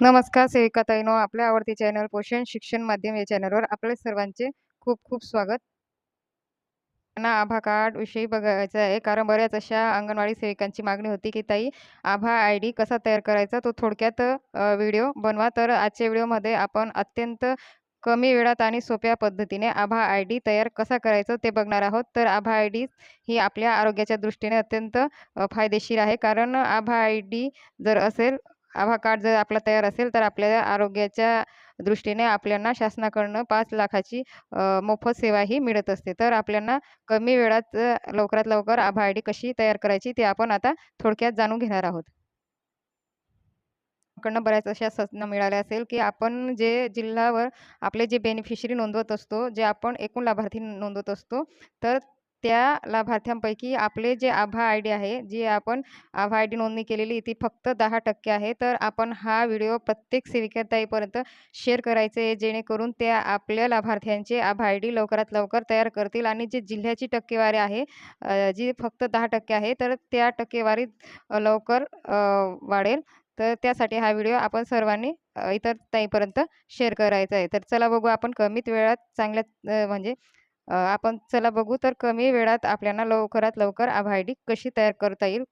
नमस्कार सेविका ताईनो आपल्या आवडती चॅनल पोषण शिक्षण माध्यम या चॅनलवर आपले सर्वांचे खूप खूप स्वागत. त्यांना आभा कार्ड विषयी बघायचं आहे. कारण बऱ्याच अशा अंगणवाडी सेविकांची मागणी होती की ताई आभा आय डी कसा तयार करायचा? तो थोडक्यात व्हिडिओ बनवा. तर आजच्या व्हिडिओमध्ये आपण अत्यंत कमी वेळात आणि सोप्या पद्धतीने आभा आय डी तयार कसा करायचं ते बघणार आहोत. तर आभा आय डी ही आपल्या आरोग्याच्या दृष्टीने अत्यंत फायदेशीर आहे. कारण आभा आय डी जर असेल आभा कार्ड जर आपला तयार असेल तर आपल्या आरोग्याच्या दृष्टीने आपल्याला शासनाकडनं पाच लाखाची मोफत सेवा ही मिळत असते. तर आपल्याला कमी वेळात लवकरात लवकर आभा आय डी कशी तयार करायची ते आपण आता थोडक्यात जाणून घेणार आहोत. कडनं बऱ्याच अशा सूचना मिळाल्या असेल की आपण जे जिल्ह्यावर आपले जे बेनिफिशरी नोंदवत असतो जे आपण एकूण लाभार्थी नोंदवत असतो तर त्या लाभार्थ्यांपैकी आपले जे आभा आय डी आहे जी आपण आभा आय डी नोंदणी केलेली ती फक्त दहा टक्के आहे. तर आपण हा व्हिडिओ प्रत्येक सेविकाताईपर्यंत शेअर करायचे आहे जेणेकरून त्या आपल्या लाभार्थ्यांचे आभा आय डी लवकरात लवकर तयार करतील आणि जे जिल्ह्याची टक्केवारी आहे जी फक्त दहा टक्के आहे तर त्या टक्केवारीत लवकर वाढेल. तर त्यासाठी हा व्हिडिओ आपण सर्वांनी इतर ताईपर्यंत शेअर करायचा आहे. तर चला बघू आपण कमीत वेळात चांगल्या म्हणजे आपण चला बघू तर कमी वेळात आपल्याला लवकरात लवकर आभा आय डी कशी तयार करता येईल?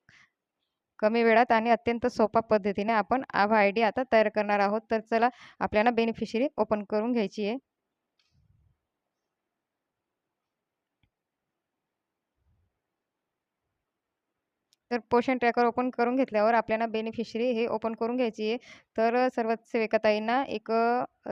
कमी वेळात आणि अत्यंत सोपा पद्धतीने आपण आभा आय डी आता तयार करणार आहोत. तर चला आपल्याला बेनिफिशरी ओपन करून घ्यायची आहे. तर पोषण ट्रॅकर ओपन करून घेतल्यावर आपल्याला बेनिफिशरी हे ओपन करून घ्यायची आहे. तर सर्व सेविकाताईंना एक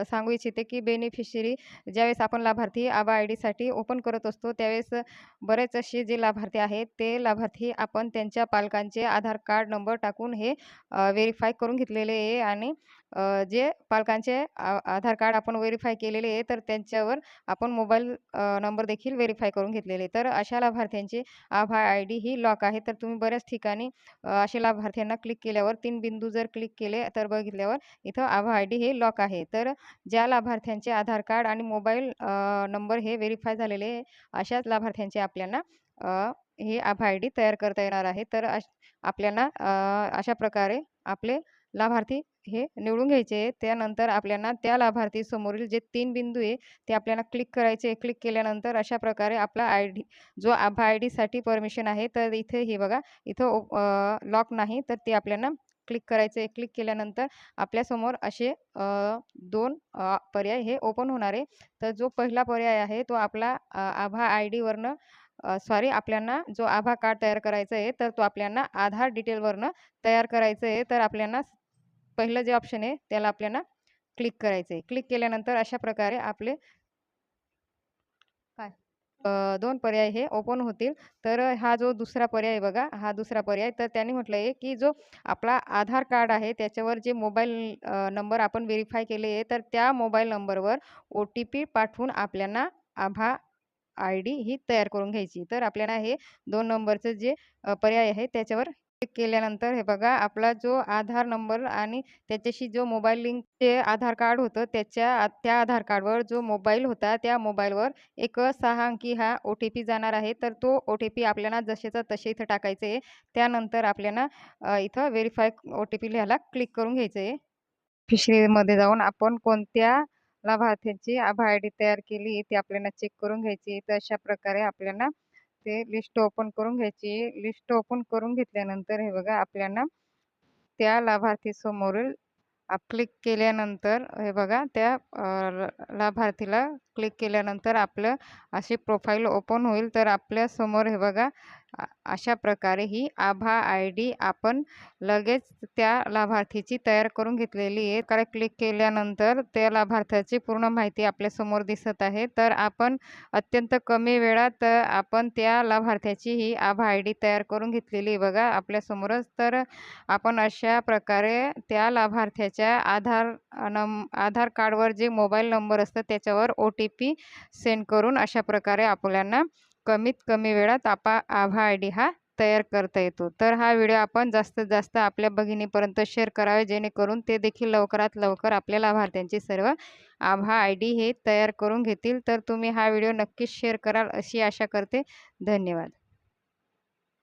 सांगू इच्छिते की बेनिफिशरी ज्यावेळेस आपण लाभार्थी आभा आय डीसाठी ओपन करत असतो त्यावेळेस बरेच असे जे लाभार्थी आहेत ते लाभार्थी आपण त्यांच्या पालकांचे आधार कार्ड नंबर टाकून हे व्हेरीफाय करून घेतलेले आहे आणि जे पालकांचे आ आधार कार्ड आपण व्हेरीफाय केलेले आहे तर त्यांच्यावर आपण मोबाईल नंबर देखील व्हेरीफाय करून घेतलेले आहे. तर अशा लाभार्थ्यांची आभा आय डी ही लॉक आहे. तर तुम्ही बऱ्याच ठिकाणी असे लाभार्थ्यांना क्लिक केल्यावर तीन बिंदू जर क्लिक केले तर बघितल्यावर इथं आभा आय डी हे लॉक आहे. तर ज्या लाभार्थ्यांचे आधार कार्ड आणि मोबाईल नंबर हे व्हेरीफाय झालेले आहे अशाच लाभार्थ्यांचे आपल्याला हे आभा आय डी तयार करता येणार आहे. तर अश आपल्याला अशा प्रकारे आपले लाभार्थी हे निवडून घ्यायचे. त्यानंतर आपल्याला त्या लाभार्थी समोरील जे तीन बिंदू आहे ते आपल्याला क्लिक करायचे. क्लिक केल्यानंतर अशा प्रकारे आपला आय डी जो आभा आय डीसाठी परमिशन आहे तर इथे हे बघा इथं लॉक नाही तर ते आपल्याला क्लिक करायचे. क्लिक केल्यानंतर आपल्यासमोर असे दोन पर्याय हे ओपन होणार आहे. तर जो पहिला पर्याय आहे तो आपला आभा आय डीवरनं सॉरी आपल्याला जो आभा कार्ड तयार करायचा आहे तर तो आपल्याला आधार डिटेलवरनं तयार करायचं आहे. तर आपल्याला पहिलं जे ऑप्शन आहे त्याला आपल्याला क्लिक करायचं आहे. क्लिक केल्यानंतर अशा प्रकारे आपले काय? दोन पर्याय हे ओपन होतील. तर हा जो दुसरा पर्याय बघा हा दुसरा पर्याय. तर त्यांनी म्हटलं आहे की जो आपला आधार कार्ड आहे त्याच्यावर जे मोबाईल नंबर आपण व्हेरीफाय केले आहे तर त्या मोबाईल नंबरवर ओ टी पी पाठवून आपल्याला आभा आय डी ही तयार करून घ्यायची. तर आपल्याला हे दोन नंबरचं जे पर्याय आहे त्याच्यावर केल्यानंतर हे बघा आपला जो आधार नंबर आणि त्याच्याशी जो मोबाईल लिंकचे आधार कार्ड होतं त्याच्या त्या आधार कार्डवर जो मोबाईल होता त्या मोबाईलवर एक सहा अंकी हा ओ टी पी जाणार आहे. तर तो ओ टी पी आपल्याला जसेचा तसे इथं टाकायचे आहे. त्यानंतर आपल्याला इथं व्हेरीफाय ओ टी पी लिहायला क्लिक करून घ्यायचं आहे. फिशरीमध्ये जाऊन आपण कोणत्या लाभार्थ्यांची आभा आय डी तयार केली ते आपल्याला चेक करून घ्यायची तर अशा प्रकारे आपल्याला ते लिस्ट ओपन करून घ्यायची. लिस्ट ओपन करून घेतल्यानंतर हे बघा आपल्याला त्या लाभार्थी समोरील क्लिक केल्यानंतर हे बघा त्या लाभार्थीला क्लिक केल्यानंतर आपलं अशी प्रोफाईल ओपन होईल. तर आपल्यासमोर हे बघा अशा प्रकारे ही आभा आय डी आपण लगेच त्या लाभार्थीची तयार करून घेतलेली आहे. कारण क्लिक केल्यानंतर त्या लाभार्थ्याची पूर्ण माहिती आपल्यासमोर दिसत आहे. तर आपण अत्यंत कमी वेळात आपण त्या लाभार्थ्याची ही आभा आय डी तयार करून घेतलेली आहे बघा आपल्यासमोरच तर आपण अशा प्रकारे त्या लाभार्थ्याच्या आधार नम आधार कार्डवर जे मोबाईल नंबर असतं त्याच्यावर ओ टी पी सेंड करून अशा प्रकारे आपल्याला कमीत कमी वेळात आपा आभा आय डी हा तयार करता येतो. तर हा व्हिडिओ आपण जास्तीत जास्त आपल्या भगिनीपर्यंत शेअर करावे जेणेकरून ते देखील लवकरात लवकर आपल्या लाभार्थ्यांची सर्व आभा आय डी हे तयार करून घेतील. तर तुम्ही हा व्हिडिओ नक्कीच शेअर कराल अशी आशा करते. धन्यवाद.